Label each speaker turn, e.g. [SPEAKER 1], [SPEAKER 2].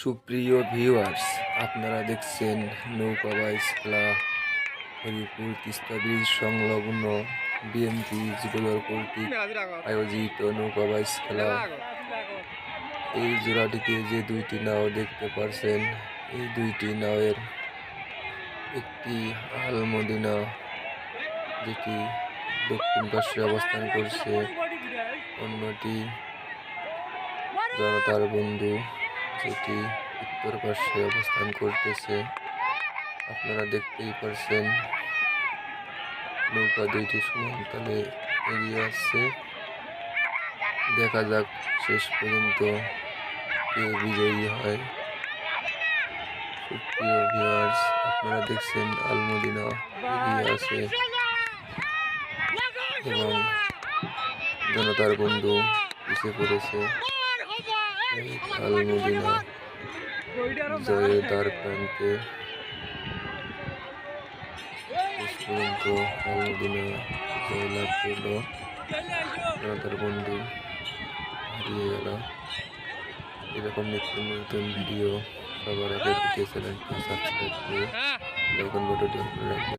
[SPEAKER 1] সুপ্রিয় ভিউয়ার্স, আপনারা দেখছেন নৌকা বাইস খেলা হরিপুর তিস্তা ব্রিজ সংলগ্ন বিএনপি যুবদল কর্তৃক আয়োজিত নৌকা বাইস খেলা এই জোড়াটিতে যে দুইটি নাও দেখতে পারছেন, এই দুইটি নাওয়ের একটি আলমদিনা, যেটি দক্ষিণ পাশে অবস্থান করছে, অন্যটি জনতার বন্ধু যেটি উত্তর পাশে অবস্থান করতেছে, আপনারা দেখতেই পারছেন, নৌকা দুইটি সমান্তরালে এগিয়ে আসছে। দেখা যাক, শেষ পর্যন্ত কে বিজয়ী হয়। আপনারা দেখছেন আলমদিনা এগিয়ে আছে। এবং জনতার বন্ধু পিছিয়ে পড়েছে। আলমদিনা জয়ের দ্বার প্রান্তে শেষ পর্যন্ত আলমদিনা জয় লাভ করলো জনতার বন্ধু হারিয়ে গেল এরকম নিত্য নতুন ভিডিও সবার আগে চ্যানেলটি সাবস্ক্রাইব করে লাইক বাটনটি অন করে রাখবেন